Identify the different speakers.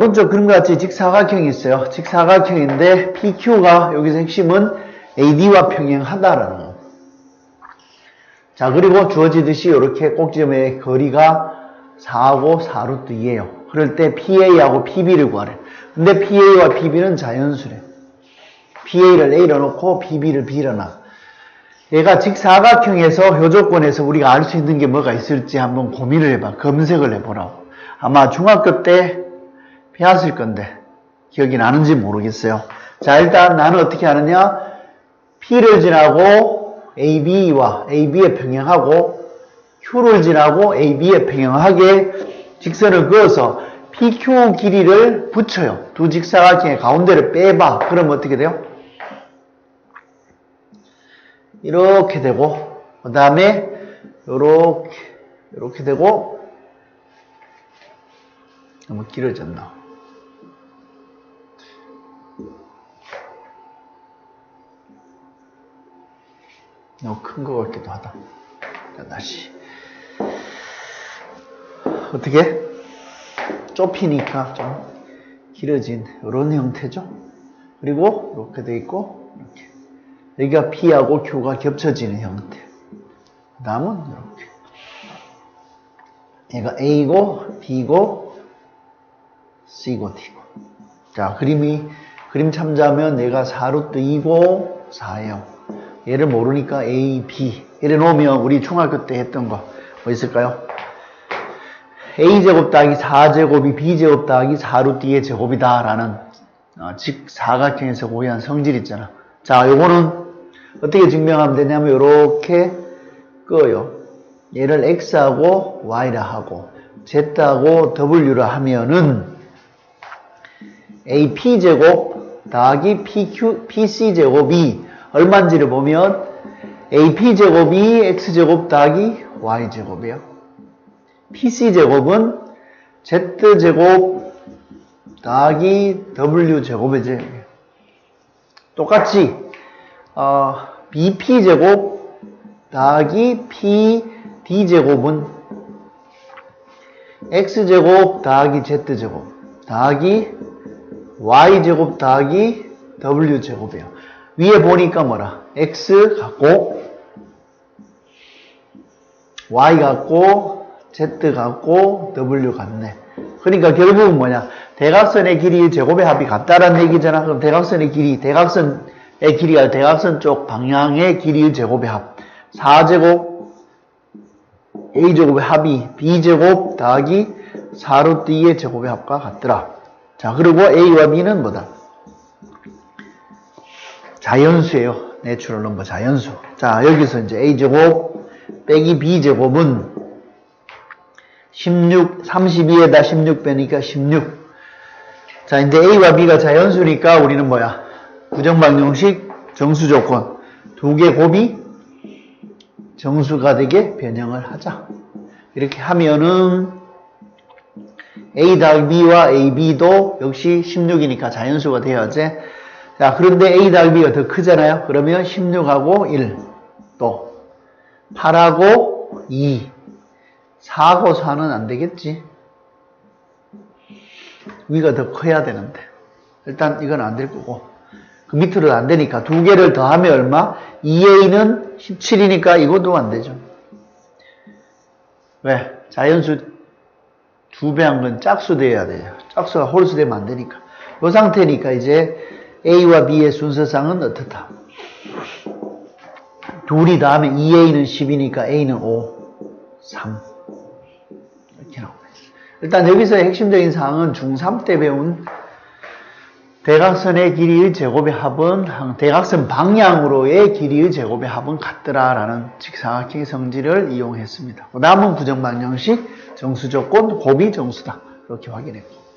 Speaker 1: 오른쪽 그림과 같이 직사각형이 있어요. 직사각형인데 PQ가 여기서 핵심은 AD와 평행하다라는 거. 자, 그리고 주어지듯이 이렇게 꼭지점의 거리가 4하고 4루트 2예요. 그럴 때 PA하고 PB를 구하래. 근데 PA와 PB는 자연수래. PA를 A로 놓고 PB를 B로 놔. 얘가 직사각형에서 효조건에서 우리가 알 수 있는 게 뭐가 있을지 한번 고민을 해봐. 검색을 해보라고. 아마 중학교 때 배웠을 건데 기억이 나는지 모르겠어요. 자, 일단 나는 어떻게 하느냐? P를 지나고 AB와 AB에 평행하고 Q를 지나고 AB에 평행하게 직선을 그어서 PQ 길이를 붙여요. 두 직사각형의 가운데를 빼봐. 그럼 어떻게 돼요? 이렇게 되고 그 다음에 이렇게 이렇게 되고 너무 길어졌나? 너무 큰 것 같기도 하다. 자, 다시 어떻게 좁히니까 좀 길어진 이런 형태죠. 그리고 이렇게 돼 있고 이렇게 여기가 P하고 Q가 겹쳐지는 형태. 그 다음은 이렇게. 얘가 A고, B고, C고, D고. 자, 그림이, 그림 참자면 얘가 4루트 2고 4예요. 얘를 모르니까 A, B. 얘를 놓으면 우리 중학교 때 했던 거, 뭐 있을까요? A제곱 더하기 4제곱이 B제곱 더하기 4루트 2의 제곱이다. 라는, 어, 즉, 사각형에서 고유한 성질 있잖아. 자, 요거는 어떻게 증명하면 되냐면 이렇게 끄어요. 얘를 x하고 y라 하고 z하고 w라 하면은 ap제곱 더하기 pq, pc제곱이 얼마인지를 보면 ap제곱이 x제곱 더하기 y제곱이에요. pc제곱은 z제곱 더하기 w제곱이지. 똑같이 어, bp제곱 더하기 pd제곱은 x제곱 더하기 z제곱 더하기 y제곱 더하기 w제곱이에요. 위에 보니까 뭐라? x 같고 y 같고 z 같고 w 같네. 그러니까 결국은 뭐냐? 대각선의 길이 제곱의 합이 같다라는 얘기잖아. 그럼 대각선의 길이 대각선 의 길이가 대각선 쪽 방향의 길이의 제곱의 합 4제곱 a제곱의 합이 b제곱 더하기 4루트 2의 제곱의 합과 같더라. 자 그리고 a와 b는 뭐다? 자연수예요. 내추럴 넘버 자연수. 자 여기서 이제 a제곱 빼기 b제곱은 16, 32에다 16 빼니까 16. 자 이제 a와 b가 자연수니까 우리는 뭐야? 부정방정식 정수 조건 두 개 곱이 정수가 되게 변형을 하자. 이렇게 하면은 a 더하기 b와 ab도 역시 16이니까 자연수가 되어야지. 자, 그런데 a 더하기 b가 더 크잖아요. 그러면 16하고 1, 또 8하고 2, 4하고 4는 안 되겠지. 위가 더 커야 되는데. 일단 이건 안 될 거고. 그 밑으로 안 되니까 두 개를 더하면 얼마? 2a는 17이니까 이것도 안 되죠. 왜? 자연수 두 배 한 건 짝수 돼야 돼요. 짝수가 홀수 되면 안 되니까. 이 상태니까 이제 a와 b의 순서상은 어떻다? 둘이 더하면 2a는 10이니까 a는 5, 3 이렇게 나옵니다. 일단 여기서의 핵심적인 사항은 중3 때 배운 대각선의 길이의 제곱의 합은 대각선 방향으로의 길이의 제곱의 합은 같더라라는 직사각형의 성질을 이용했습니다. 그 다음은 부정방정식 정수조건 곱이 정수다. 그렇게 확인했고